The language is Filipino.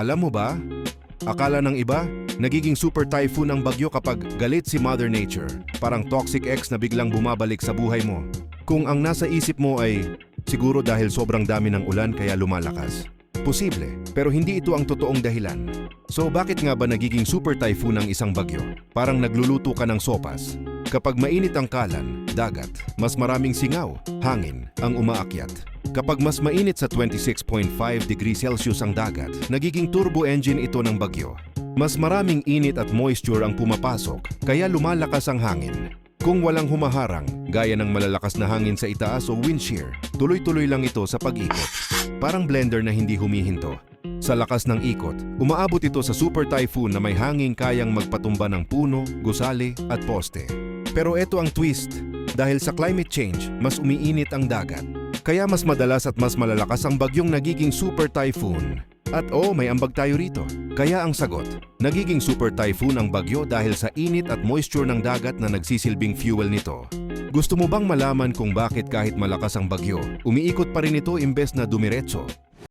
Alam mo ba? Akala ng iba, nagiging super typhoon ang bagyo kapag galit si Mother Nature. Parang toxic ex na biglang bumabalik sa buhay mo. Kung ang nasa isip mo ay siguro dahil sobrang dami ng ulan kaya lumalakas. Posible, pero hindi ito ang totoong dahilan. So bakit nga ba nagiging super typhoon ang isang bagyo? Parang nagluluto ka ng sopas. Kapag mainit ang kalan, dagat, mas maraming singaw, hangin, ang umaakyat. Kapag mas mainit sa 26.5 degrees Celsius ang dagat, nagiging turbo engine ito ng bagyo. Mas maraming init at moisture ang pumapasok, kaya lumalakas ang hangin. Kung walang humaharang, gaya ng malalakas na hangin sa itaas o wind shear, tuloy-tuloy lang ito sa pag-ikot. Parang blender na hindi humihinto. Sa lakas ng ikot, umaabot ito sa super typhoon na may hangin kayang magpatumba ng puno, gusali at poste. Pero ito ang twist. Dahil sa climate change, mas umiinit ang dagat. Kaya mas madalas at mas malalakas ang bagyong nagiging super typhoon. At oh, may ambag tayo rito. Kaya ang sagot, nagiging super typhoon ang bagyo dahil sa init at moisture ng dagat na nagsisilbing fuel nito. Gusto mo bang malaman kung bakit kahit malakas ang bagyo, umiikot pa rin ito imbes na dumiretso?